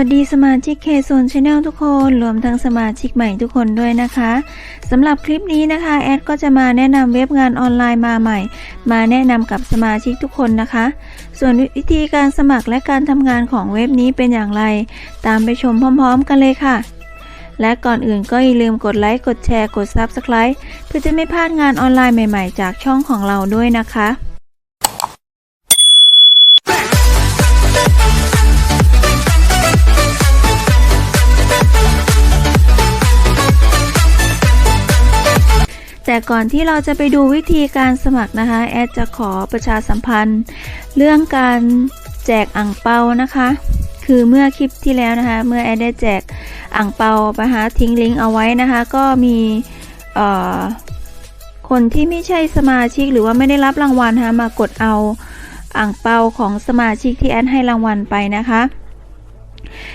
วัสดีสมาชิกเคโซนชาแนลทุกคน รวมทั้งสมาชิกใหม่ทุกคนด้วยนะคะสำหรับคลิปนี้นะคะ แอดก็จะมาแนะนำเว็บงานออนไลน์มาใหม่ มาแนะนำกับสมาชิกทุกคนนะคะ ส่วนวิธีการสมัครและการทำงานของเว็บนี้เป็นอย่างไร ตามไปชมพร้อม ๆ กันเลยค่ะ และก่อนอื่นก็อย่าลืมกดไลค์กดแชร์กด Subscribe เพื่อจะไม่พลาดงานออนไลน์ใหม่ ๆ จากช่องของเราด้วยนะคะ ก่อนที่เราจะไปดูวิธีการสมัครนะคะ แอดจะขอประชาสัมพันธ์ เรื่องการแจกอ่างเปานะคะ คือเมื่อคลิปที่แล้วนะคะ เมื่อแอดได้แจกอ่างเปาไปหาทิ้งลิงก์เอาไว้นะคะ ก็มีเอ่อคนที่ไม่ใช่สมาชิกหรือว่าไม่ได้รับรางวัลนะคะมากดเอาอ่างเปาของสมาชิกที่แอดให้รางวัลไปนะคะ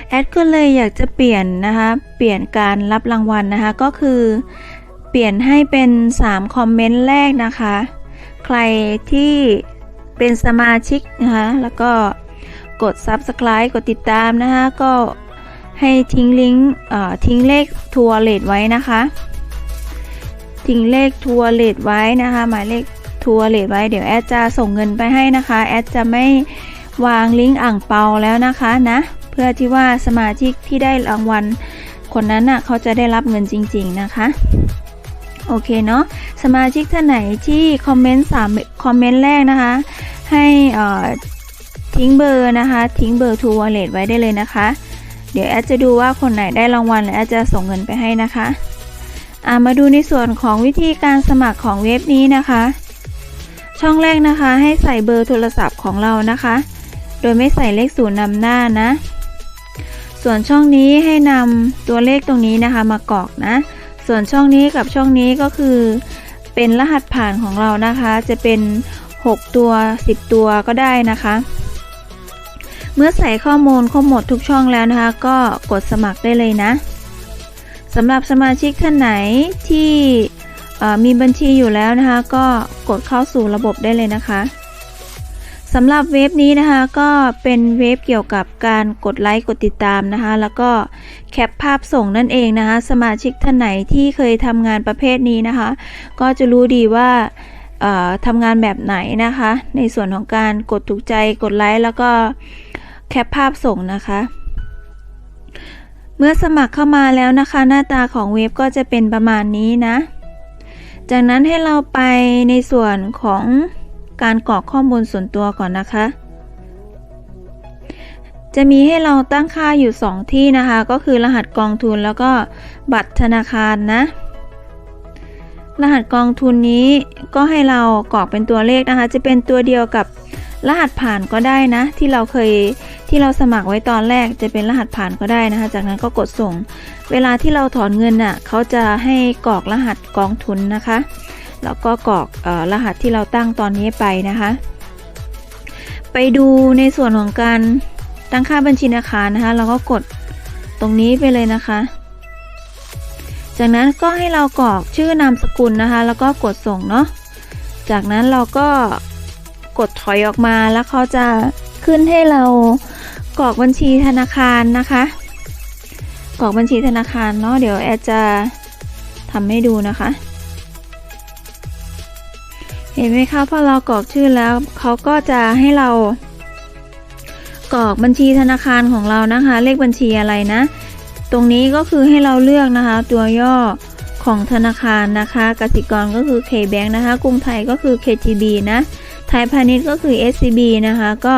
แอดก็เลยอยากจะเปลี่ยนนะคะ เปลี่ยนการรับรางวัลนะคะ ก็คือ เปลี่ยนให้เป็น 3 คอมเมนต์แรกนะคะ ใครที่เป็นสมาชิกนะคะ แล้วก็กด Subscribe กดติดตามนะคะ ก็ให้ทิ้งลิงก์ทิ้งเลขทัวร์เลทไว้นะคะ ทิ้งเลขทัวร์เลทไว้นะคะ หมายเลขทัวร์เลทไว้ เดี๋ยวแอดจะส่งเงินไปให้นะคะ แอดจะไม่วางลิงก์อ่างเปาแล้วนะคะนะ เพื่อที่ว่าสมาชิกที่ได้รางวัลคนนั้นน่ะเขาจะได้รับเงินจริง ๆ นะคะ โอเคเนาะสมาชิกท่านไหนที่คอมเมนต์สามคอมเมนต์แรกนะคะ ให้ทิ้งเบอร์นะคะ ทิ้งเบอร์ทูวอลเล็ตไว้ได้เลยนะคะ เดี๋ยวแอดจะดูว่าคนไหนได้รางวัลแล้วแอดจะส่งเงินไปให้นะคะามาดูในส่วนของวิธีการสมัครของเว็บนี้นะคะ ช่องแรกนะคะให้ใส่เบอร์โทรศัพท์ของเรานะคะ โดยไม่ใส่เลขศูนย์นำหน้านะ ส่วนช่องนี้ให้นำตัวเลขตรงนี้นะคะมากรอกนะ ส่วนช่องนี้กับช่องนี้ก็คือ เป็นรหัสผ่านของเรานะคะ จะเป็น 6 ตัว 10 ตัวก็ได้นะคะ เมื่อใส่ข้อมูลครบหมดทุกช่องแล้วนะคะ ก็กดสมัครได้เลยนะสำหรับสมาชิกท่านไหนที่มีบัญชีอยู่แล้วนะคะ ก็กดเข้าสู่ระบบได้เลยนะคะ สำหรับเว็บนี้นะคะก็เป็นเว็บเกี่ยวกับการกดไลค์กดติดตามนะคะ แล้วก็แคปภาพส่งนั่นเองนะคะ สมาชิกท่านไหนที่เคยทำงานประเภทนี้นะคะ ก็จะรู้ดีว่าทำงานแบบไหนนะคะ ในส่วนของการกดถูกใจกดไลค์แล้วก็แคปภาพส่งนะคะ เมื่อสมัครเข้ามาแล้วนะคะ หน้าตาของเว็บก็จะเป็นประมาณนี้นะ จากนั้นให้เราไปในส่วนของ การกรอกข้อมูลส่วนตัวก่อนนะคะ จะมีให้เราตั้งค่าอยู่ 2 ที่นะคะ ก็คือรหัสกองทุนแล้วก็บัตรธนาคารนะ รหัสกองทุนนี้ก็ให้เรากรอกเป็นตัวเลขนะคะ จะเป็นตัวเดียวกับรหัสผ่านก็ได้นะ ที่เราเคยที่เราสมัครไว้ตอนแรกจะเป็นรหัสผ่านก็ได้นะคะ จากนั้นก็กดส่ง เวลาที่เราถอนเงินน่ะเขาจะให้กรอกรหัสกองทุนนะคะ แล้วก็กรอกอรหัสที่เราตั้งตอนนี้ไปนะคะ ไปดูในส่วนของการตั้งค่าบัญชีธนาคารนะคะเราก็กดตรงนี้ไปเลยนะคะ จากนั้นก็ให้เรากรอกชื่อนามสกุลนะคะ แล้วก็กดส่งเนาะ จากนั้นเราก็กดถอยออกมาแล้วเขาจะขึ้นให้เรากรอกบัญชีธนาคารนะคะ กรอกบัญชีธนาคารเนาะเดี๋ยวแอดจะทำให้ดูนะคะ เห็นไหมคะพอเรากรอกชื่อแล้วเขาก็จะให้เรากรอกบัญชีธนาคารของเรานะคะ เลขบัญชีอะไรนะ ตรงนี้ก็คือให้เราเลือกนะคะ ตัวย่อของธนาคารนะคะกสิกรก็คือ KBank นะคะ กรุงไทยก็คือ KTB นะไทยพาณิชย์ก็คือ SCB นะคะก็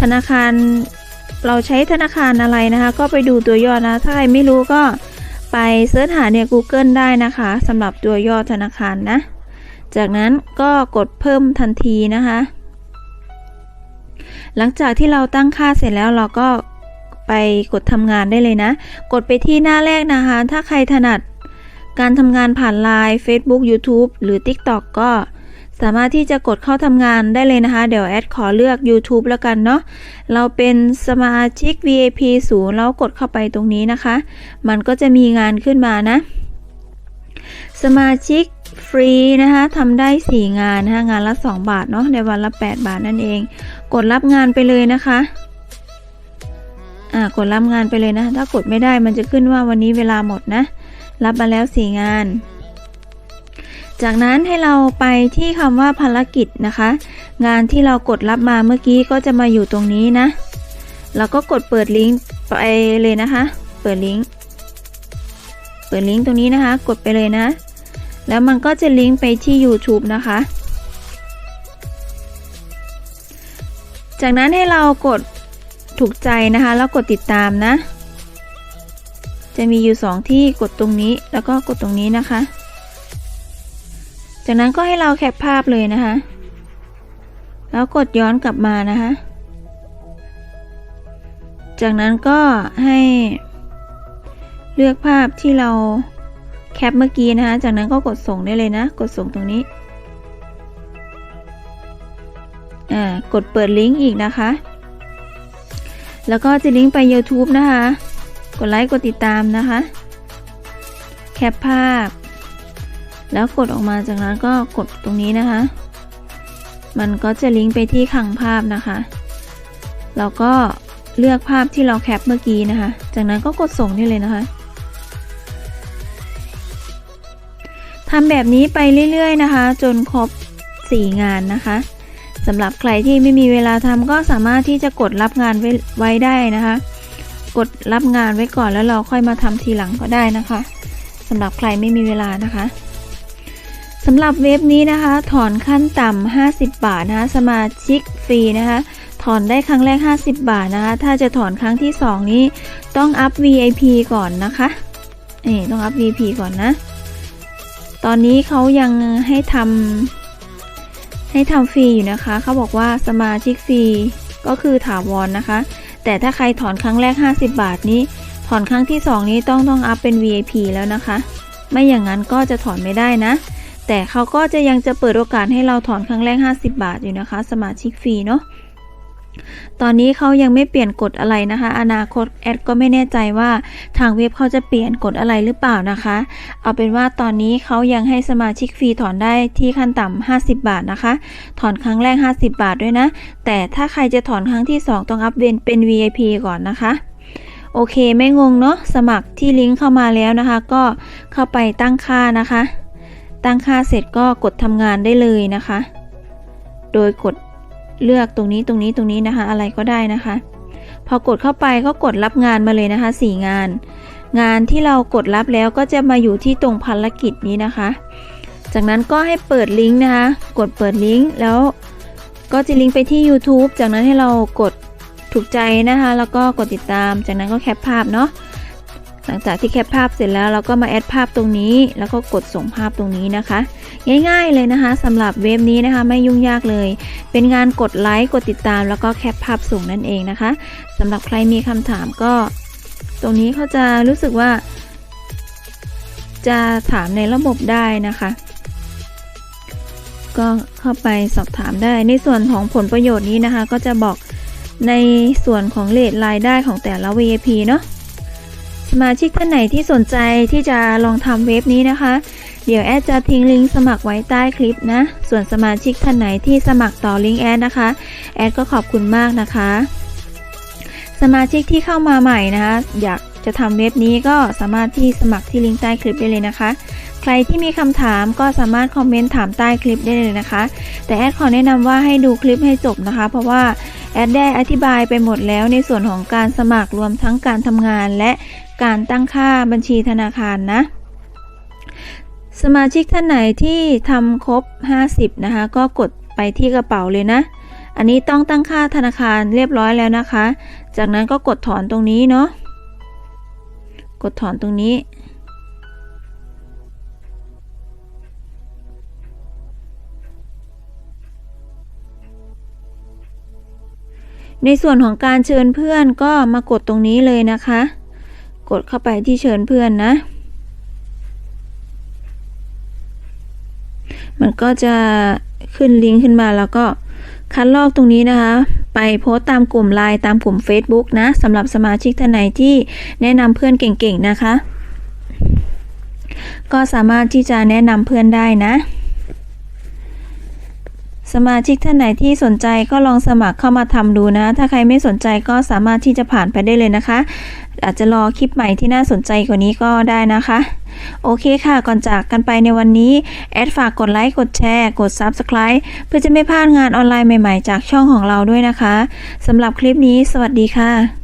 ธนาคารเราใช้ธนาคารอะไรนะคะ ก็ไปดูตัวย่อนะ ถ้าใครไม่รู้ก็ไปเสิร์ชหาใน Google ได้นะคะสำหรับตัวย่อธนาคารนะ จากนั้นก็กดเพิ่มทันทีนะคะ หลังจากที่เราตั้งค่าเสร็จแล้วเราก็ไปกดทำงานได้เลยนะ กดไปที่หน้าแรกนะคะ ถ้าใครถนัดการทำงานผ่าน Line Facebook YouTube หรือ TikTok ก็สามารถที่จะกดเข้าทำงานได้เลยนะคะ เดี๋ยวแอดขอเลือก YouTube แล้วกันเนาะ เราเป็นสมาชิก VIP ศูนย์แล้วกดเข้าไปตรงนี้นะคะ มันก็จะมีงานขึ้นมานะ สมาชิก ฟรีนะคะทำได้ 4 งานนะคะงานละ 2 บาทเนาะในวันละ 8 บาทนั่นเอง กดรับงานไปเลยนะคะอ่ากดรับงานไปเลยนะ ถ้ากดไม่ได้มันจะขึ้นว่าวันนี้เวลาหมดนะ รับมาแล้วสี่งาน จากนั้นให้เราไปที่คำว่าภารกิจนะคะ งานที่เรากดรับมาเมื่อกี้ก็จะมาอยู่ตรงนี้นะเราก็กดเปิดลิงก์ไปเลยนะคะ เปิดลิงก์ เปิดลิงก์ตรงนี้นะคะ กดไปเลยนะ แล้วมันก็จะลิงก์ไปที่ YouTube นะคะ จากนั้นให้เรากดถูกใจนะคะ แล้วกดติดตามนะ จะมีอยู่ 2 ที่กดตรงนี้แล้วก็กดตรงนี้นะคะ จากนั้นก็ให้เราแคปภาพเลยนะคะ แล้วกดย้อนกลับมานะคะ จากนั้นก็ให้เลือกภาพที่เรา แคปเมื่อกี้นะคะ จากนั้นก็กดส่งได้เลยนะ กดส่งตรงนี้อ่ากดเปิดลิงก์อีกนะคะ แล้วก็จะลิงก์ไป YouTube นะคะ กดไลค์กดติดตามนะคะ แคปภาพ แล้วกดออกมาจากนั้นก็กดตรงนี้นะคะ มันก็จะลิงก์ไปที่คลังภาพนะคะเราก็เลือกภาพที่เราแคปเมื่อกี้นะคะ จากนั้นก็กดส่งได้เลยนะคะ ทำแบบนี้ไปเรื่อยๆนะคะ จนครบ 4 งานนะคะสำหรับใครที่ไม่มีเวลาทำก็สามารถที่จะกดรับงานไว้ไวได้นะคะ กดรับงานไว้ก่อนแล้วเราค่อยมาทำทีหลังก็ได้นะคะสำหรับใครไม่มีเวลานะคะสำหรับเว็บนี้นะคะ ถอนขั้นต่ำ50 บาทนะคะ สมาชิกฟรีนะคะ ถอนได้ครั้งแรก 50 บาทนะคะ ถ้าจะถอนครั้งที่ 2 นี้ต้องอัพ VIP ก่อนนะคะนี่ต้องอัพ VIP ก่อนนะ ตอนนี้เขายังให้ทำให้ทำฟรีอยู่นะคะ เขาบอกว่าสมาชิกฟรีก็คือถาวรนนะคะ แต่ถ้าใครถอนครั้งแรก 50 บาทนี้ ถอนครั้งที่ 2 นี้ต้องต้องอัพเป็น VIP แล้วนะคะ ไม่อย่างนั้นก็จะถอนไม่ได้นะ แต่เขาก็จะยังจะเปิดโอกาสให้เราถอนครั้งแรก 50 บาทอยู่นะคะ สมาชิกฟรีเนาะ ตอนนี้เขายังไม่เปลี่ยนกฎอะไรนะคะ อนาคตแอดก็ไม่แน่ใจว่าทางเว็บเขาจะเปลี่ยนกฎอะไรหรือเปล่านะคะ เอาเป็นว่าตอนนี้เขายังให้สมาชิกฟรีถอนได้ที่ขั้นต่ำ50 บาทนะคะ ถอนครั้งแรก 50 บาทด้วยนะ แต่ถ้าใครจะถอนครั้งที่ 2 ต้องอัพเวนเป็น VIP ก่อนนะคะโอเคไม่งงเนาะสมัครที่ลิงก์เข้ามาแล้วนะคะ ก็เข้าไปตั้งค่านะคะ ตั้งค่าเสร็จก็กดทำงานได้เลยนะคะ โดยกด เลือกตรงนี้ตรงนี้ตรงนี้นะคะ อะไรก็ได้นะคะ พอกดเข้าไปก็กดรับงานมาเลยนะคะ 4 งาน งานที่เรากดรับแล้วก็จะมาอยู่ที่ตรงภารกิจนี้นะคะ จากนั้นก็ให้เปิดลิงก์นะคะ กดเปิดลิงก์แล้วก็จะลิงก์ไปที่ YouTube จากนั้นให้เรากดถูกใจนะคะ แล้วก็กดติดตาม จากนั้นก็แคปภาพเนาะ หลังจากที่แคปภาพเสร็จแล้วเราก็มาแอดภาพตรงนี้ แล้วก็กดส่งภาพตรงนี้นะคะ ง่ายๆเลยนะคะสำหรับเว็บนี้นะคะไม่ยุ่งยากเลย เป็นงานกดไลค์กดติดตาม แล้วก็แคปภาพส่งนั่นเองนะคะสำหรับใครมีคำถามก็ ตรงนี้เขาจะรู้สึกว่า จะถามในระบบได้นะคะก็เข้าไปสอบถามได้ ในส่วนของผลประโยชน์นี้นะคะ ก็จะบอกในส่วนของเลทรายได้ของแต่ละ VIP เนาะ สมาชิกท่านไหนที่สนใจที่จะลองทำเว็บนี้นะคะ เดี๋ยวแอดจะทิ้งลิงก์สมัครไว้ใต้คลิปนะ ส่วนสมาชิกท่านไหนที่สมัครต่อลิงก์แอดนะคะ แอดก็ขอบคุณมากนะคะ สมาชิกที่เข้ามาใหม่นะคะ อยากจะทำเว็บนี้ก็สามารถที่สมัครที่ลิงก์ใต้คลิปได้เลยนะคะ ใครที่มีคำถามก็สามารถคอมเมนต์ถามใต้คลิปได้เลยนะคะ แต่แอดขอแนะนำว่าให้ดูคลิปให้จบนะคะ เพราะว่าแอดได้อธิบายไปหมดแล้วในส่วนของการสมัครรวมทั้งการทำงานและ การตั้งค่าบัญชีธนาคารนะ สมาชิกท่านไหนที่ทำครบ 50 นะคะ ก็กดไปที่กระเป๋าเลยนะ อันนี้ต้องตั้งค่าธนาคารเรียบร้อยแล้วนะคะ จากนั้นก็กดถอนตรงนี้เนาะ กดถอนตรงนี้ในส่วนของการเชิญเพื่อนก็มากดตรงนี้เลยนะคะ กดเข้าไปที่เชิญเพื่อนนะ มันก็จะขึ้นลิงก์ขึ้นมาแล้วก็คัดลอกตรงนี้นะคะ ไปโพสต์ตามกลุ่มไลน์ตามกลุ่ม Facebook นะสำหรับสมาชิกท่านไหนที่แนะนำเพื่อนเก่งๆนะคะ ก็สามารถที่จะแนะนำเพื่อนได้นะ สมาชิกท่านไหนที่สนใจก็ลองสมัครเข้ามาทำดูนะ ถ้าใครไม่สนใจก็สามารถที่จะผ่านไปได้เลยนะคะ อาจจะรอคลิปใหม่ที่น่าสนใจกว่านี้ก็ได้นะคะ โอเคค่ะ ก่อนจากกันไปในวันนี้ แอดฝากกดไลค์ กดแชร์ กด Subscribe เพื่อจะไม่พลาดงานออนไลน์ใหม่ๆ จากช่องของเราด้วยนะคะสำหรับคลิปนี้ สวัสดีค่ะ